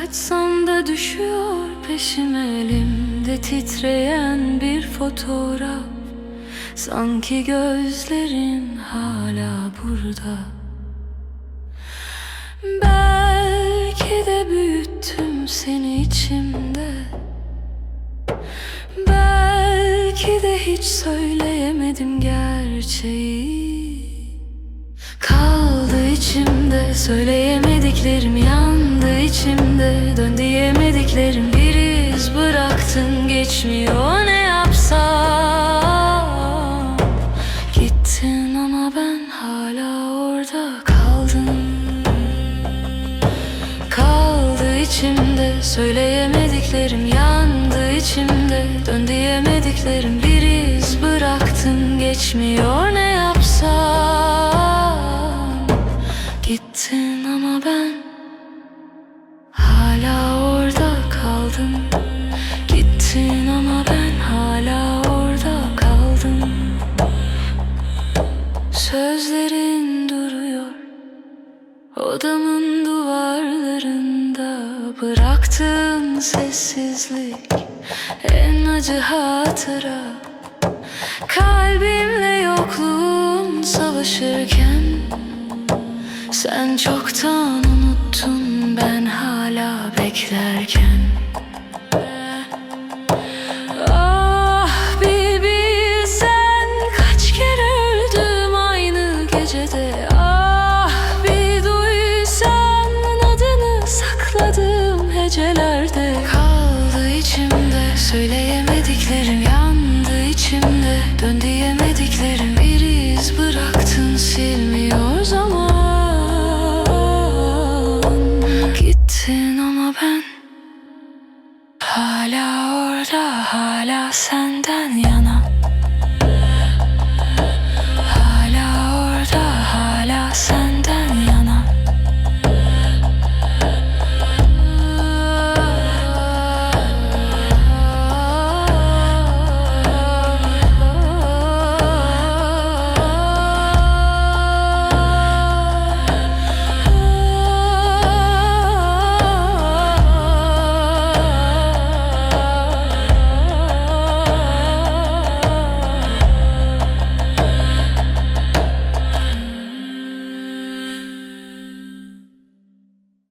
Kaçsam da düşüyor peşime Elimde titreyen bir fotoğraf. Sanki gözlerin hala burada. Belki de büyüttüm seni içimde. Belki de hiç söyleyemedim gerçeği. Kaldı içimde söyleyemediklerim yandı içimde Dön diyemediklerim bir iz bıraktın. Geçmiyor ne yapsam? Gittin ama ben hala orada kaldım. Kaldı içimde söyleyemediklerim yandı içimde. Dön diyemediklerim bir iz bıraktın. Geçmiyor ne yapsam? Gittin ama ben hala orada kaldım. Gittin ama ben hala orada kaldım. Sözlerin duruyor Odamın duvarlarında. Bıraktığın sessizlik En acı hatıra. Kalbimle yokluğun savaşırken Sen çoktan unuttun ben hala beklerken. Ah bir bilsen kaç kere öldüm aynı gecede. Ah bir duysan adını sakladım hecelerde. Kaldı içimde söyleyemediklerim Hala orada hala senden yana